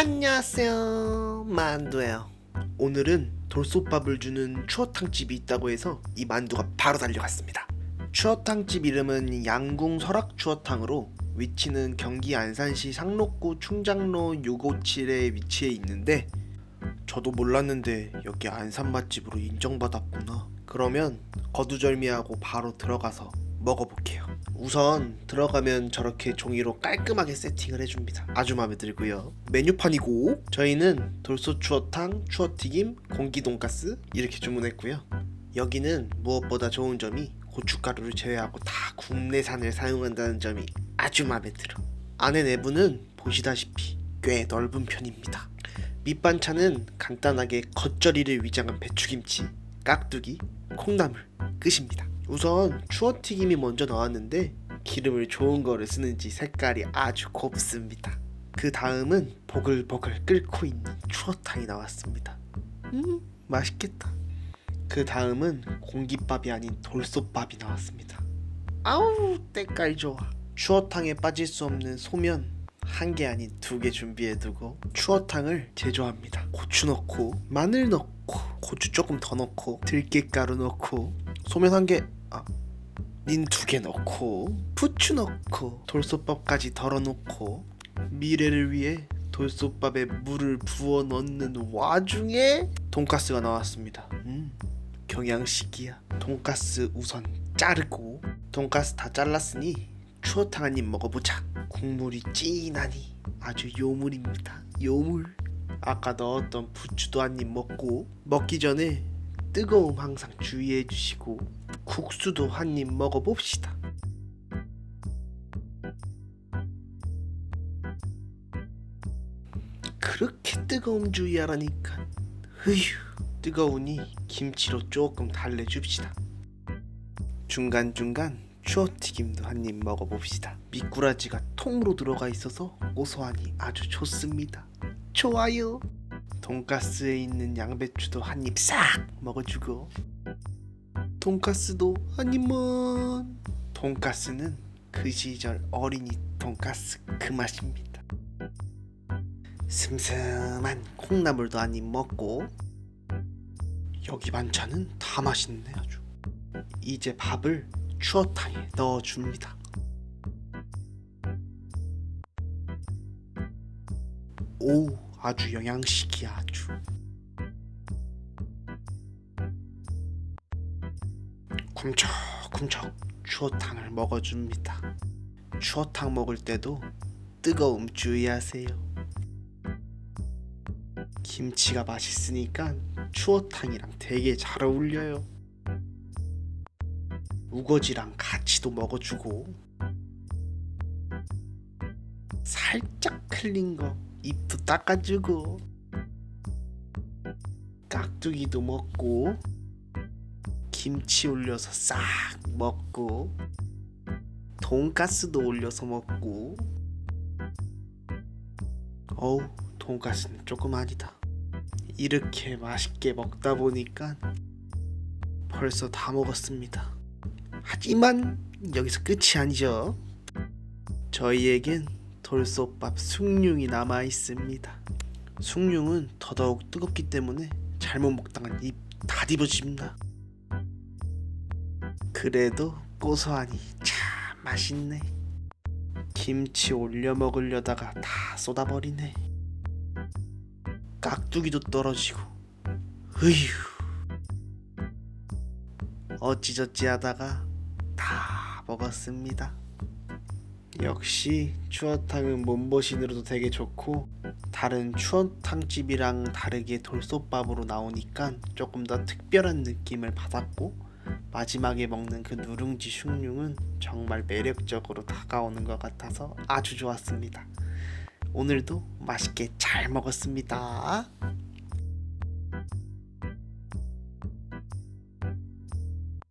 안녕하세요. 만두예요. 오늘은 돌솥밥을 주는 추어탕집이 있다고 해서 이 만두가 바로 달려갔습니다. 추어탕집 이름은 양궁 설악 추어탕으로 위치는 경기 안산시 상록구 충장로 657에 위치해 있는데 저도 몰랐는데 여기 안산 맛집으로 인정받았구나. 그러면 거두절미하고 바로 들어가서 먹어볼게요 우선 들어가면 저렇게 종이로 깔끔하게 세팅을 해줍니다. 아주 마음에 들고요. 메뉴판이고 저희는 돌솥 추어탕, 추어튀김, 공기 돈가스 이렇게 주문했고요. 여기는 무엇보다 좋은 점이 고춧가루를 제외하고 다 국내산을 사용한다는 점이 아주 마음에 들어. 안에 내부는 보시다시피 꽤 넓은 편입니다. 밑반찬은 간단하게 겉절이를 위장한 배추김치, 깍두기, 콩나물 끝입니다. 우선 추어튀김이 먼저 나왔는데 기름을 좋은 거를 쓰는지 색깔이 아주 곱습니다. 그 다음은 보글보글 끓고 있는 추어탕이 나왔습니다. 음 맛있겠다. 그 다음은 공깃밥이 아닌 돌솥밥이 나왔습니다. 아우 때깔 좋아. 추어탕에 빠질 수 없는 소면 한 개 아닌 두 개 준비해두고 추어탕을 제조합니다. 고추 넣고 마늘 넣고 고추 조금 더 넣고 들깨가루 넣고 소면 한 개, 아, 닌두개 넣고 부추 넣고 돌솥밥까지 덜어 놓고 미래를 위해 돌솥밥에 물을 부어 넣는 와중에 돈가스가 나왔습니다. 음, 경양식이야. 돈가스 우선 자르고 돈가스 다 잘랐으니 추어탕 한 입 먹어보자. 국물이 진하니 아주 요물입니다. 요물. 아까 넣었던 부추도 한 입 먹고 먹기 전에 뜨거움 항상 주의해 주시고 국수도 한 입 먹어봅시다. 그렇게 뜨거움 주의하라니까. 으휴, 뜨거우니 김치로 조금 달래줍시다. 중간중간 추어튀김도 한 입 먹어봅시다. 미꾸라지가 통으로 들어가 있어서 고소하니 아주 좋습니다. 좋아요. 돈가스에 있는 양배추도 한 입 싹 먹어주고 돈가스도 한 입만. 돈가스는 그 시절 어린이 돈가스 그 맛입니다. 슴슴한 콩나물도 한 입 먹고 여기 반찬은 다 맛있네 아주. 이제 밥을 추어탕에 넣어줍니다. 오, 아주 영양식이야 아주. 쿰척쿰척 추어탕을 먹어줍니다. 추어탕 먹을 때도 뜨거움 주의하세요. 김치가 맛있으니까 추어탕이랑 되게 잘 어울려요. 우거지랑 같이도 먹어주고 살짝 흘린 거 입도 닦아주고 깍두기도 먹고 김치 올려서 싹 먹고 돈가스도 올려서 먹고. 어우 돈가스는 조금 아니다. 이렇게 맛있게 먹다 보니까 벌써 다 먹었습니다. 하지만 여기서 끝이 아니죠. 저희에겐 돌솥밥 숭늉이 남아 있습니다. 숭늉은 더더욱 뜨겁기 때문에 잘못 먹다간 입 다 뒤집어집니다 그래도 고소하니 참 맛있네. 김치 올려 먹으려다가 다 쏟아버리네. 깍두기도 떨어지고. 으휴. 어찌저찌 하다가 다 먹었습니다. 역시 추어탕은 몸보신으로도 되게 좋고 다른 추어탕집이랑 다르게 돌솥밥으로 나오니까 조금 더 특별한 느낌을 받았고 마지막에 먹는 그 누룽지 숭늉은 정말 매력적으로 다가오는 것 같아서 아주 좋았습니다. 오늘도 맛있게 잘 먹었습니다.